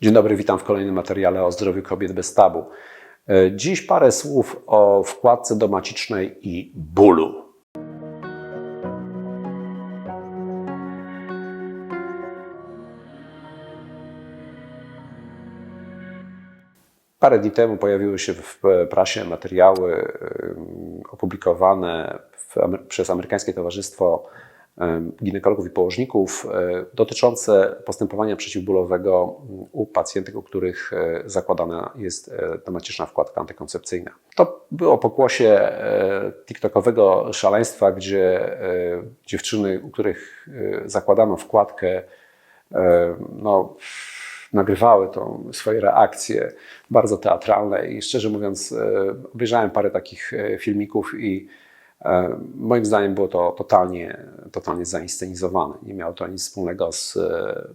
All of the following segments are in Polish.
Dzień dobry, witam w kolejnym materiale o zdrowiu kobiet bez tabu. E, Dziś parę słów o wkładce domacicznej i bólu. Parę dni temu pojawiły się w prasie materiały opublikowane przez Amerykańskie Towarzystwo Ginekologów i Położników e, dotyczące postępowania przeciwbólowego u pacjentek, u których e, zakładana jest e, domatyczna wkładka antykoncepcyjna. To było pokłosie TikTokowego szaleństwa, gdzie dziewczyny, u których zakładano wkładkę, no, nagrywały tą swoje reakcje bardzo teatralne i szczerze mówiąc obejrzałem parę takich filmików i moim zdaniem było to totalnie, totalnie zainscenizowane. Nie miało to nic wspólnego z e,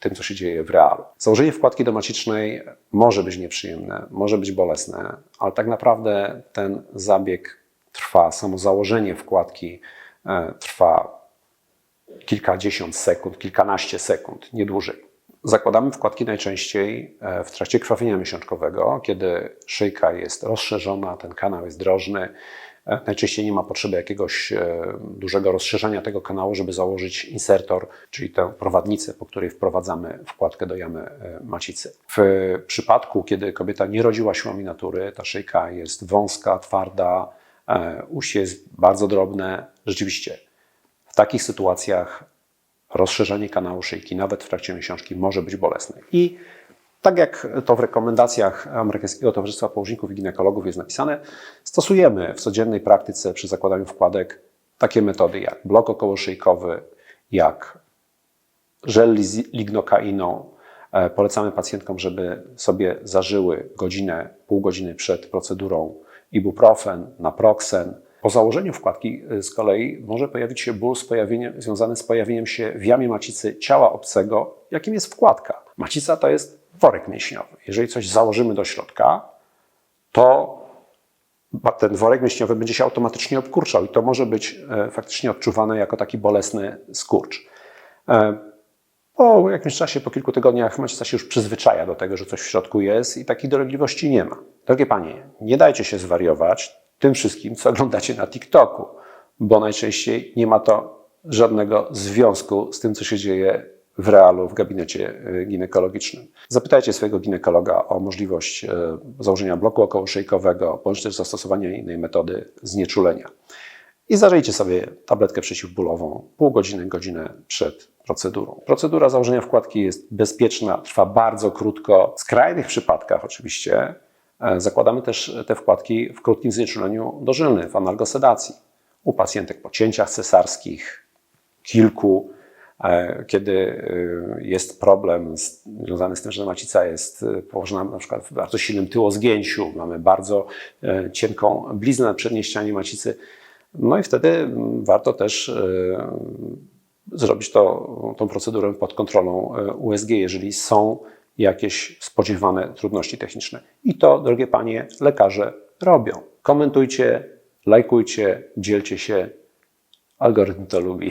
tym, co się dzieje w realu. Założenie wkładki domacicznej może być nieprzyjemne, może być bolesne, ale tak naprawdę ten zabieg trwa, samo założenie wkładki e, trwa kilkadziesiąt sekund, kilkanaście sekund, nie dłużej. Zakładamy wkładki najczęściej e, w trakcie krwawienia miesiączkowego, kiedy szyjka jest rozszerzona, ten kanał jest drożny. E, Najczęściej nie ma potrzeby jakiegoś e, dużego rozszerzenia tego kanału, żeby założyć insertor, czyli tę prowadnicę, po której wprowadzamy wkładkę do jamy e, macicy. W przypadku, kiedy kobieta nie rodziła siłami natury, ta szyjka jest wąska, twarda, uście jest bardzo drobne. Rzeczywiście w takich sytuacjach rozszerzenie kanału szyjki, nawet w trakcie miesiączki, może być bolesne. I tak jak to w rekomendacjach Amerykańskiego Towarzystwa Położników i Ginekologów jest napisane, stosujemy w codziennej praktyce przy zakładaniu wkładek takie metody jak blok okołoszyjkowy, jak żel lignokainą. E, Polecamy pacjentkom, żeby sobie zażyły godzinę, pół godziny przed procedurą ibuprofen, naproxen. Po założeniu wkładki y, z kolei może pojawić się ból z pojawieniem, związany z pojawieniem się w jamie macicy ciała obcego, jakim jest wkładka. Macica to jest worek mięśniowy. Jeżeli coś założymy do środka, to ten worek mięśniowy będzie się automatycznie obkurczał i to może być e, faktycznie odczuwane jako taki bolesny skurcz. E, Po jakimś czasie, po kilku tygodniach, macica się już przyzwyczaja do tego, że coś w środku jest i takich dolegliwości nie ma. Drogie panie, nie dajcie się zwariować tym wszystkim, co oglądacie na TikToku, bo najczęściej nie ma to żadnego związku z tym, co się dzieje w realu w gabinecie y, ginekologicznym. Zapytajcie swojego ginekologa o możliwość e, założenia bloku okołoszyjkowego bądź też zastosowania innej metody znieczulenia. I zażyjcie sobie tabletkę przeciwbólową pół godziny, godzinę przed procedurą. Procedura założenia wkładki jest bezpieczna, trwa bardzo krótko. W skrajnych przypadkach oczywiście e, zakładamy też te wkładki w krótkim znieczuleniu dożylnym, w analgosedacji. U pacjentek po cięciach cesarskich, kilku, e, kiedy e, jest problem związany z tym, że macica jest e, położona na przykład w bardzo silnym tyłozgięciu, mamy bardzo e, cienką bliznę na przedniej ścianie macicy, no i wtedy warto też e, zrobić to, tą procedurę pod kontrolą e, USG, jeżeli są jakieś spodziewane trudności techniczne. I to, drogie panie, lekarze robią. Komentujcie, lajkujcie, dzielcie się. Algorytm to lubi.